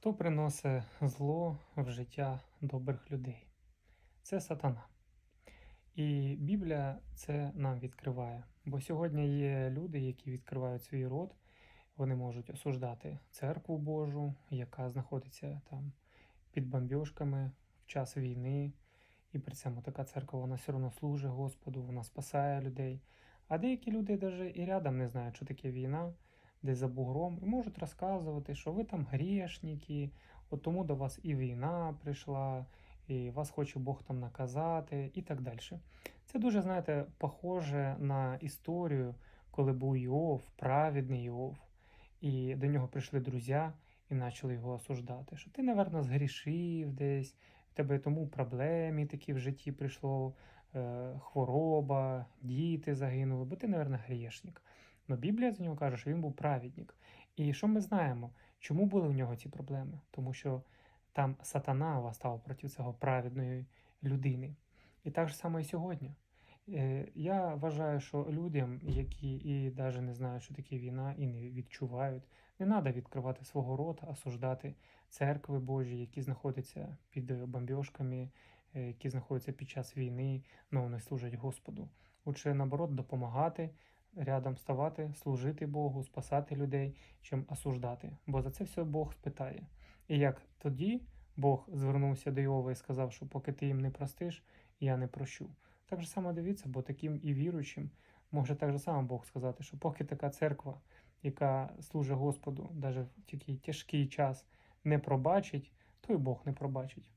Хто приносить зло в життя добрих людей? Це сатана. І Біблія це нам відкриває. Бо сьогодні є люди, які відкривають свій рот, вони можуть осуждати церкву Божу, яка знаходиться там під бомбьошками в час війни. І при цьому така церква вона все одно служить Господу, вона спасає людей. А деякі люди навіть і рядом не знають, що таке війна, десь за бугром, і можуть розказувати, що ви там грішники, от тому до вас і війна прийшла, і вас хоче Бог там наказати, і так далі. Це дуже, знаєте, похоже на історію, коли був Йов, праведний Йов, і до нього прийшли друзі і почали його осуждати. Що ти, напевно, згрішив десь, в тебе тому проблеми такі в житті прийшло, е, хвороба, діти загинули, бо ти, напевно, грішник. Но Біблія за нього каже, що він був праведник. І що ми знаємо? Чому були в нього ці проблеми? Тому що там сатана восстав проти цього праведної людини. І так же само і сьогодні. Е, Я вважаю, що людям, які і навіть не знають, що таке війна, і не відчувають, не треба відкривати свого рота, осуждати церкви Божі, які знаходяться під бомбьошками, е, які знаходяться під час війни, але вони служать Господу. Лучше наоборот допомагати, рядом ставати, служити Богу, спасати людей, чим осуждати. Бо за це все Бог спитає. І як тоді Бог звернувся до Йова і сказав, що поки ти їм не простиш, я не прощу. Так же само дивіться, бо таким і віруючим може так же само Бог сказати, що поки така церква, яка служить Господу, навіть в такий тяжкий час, не пробачить, то й Бог не пробачить.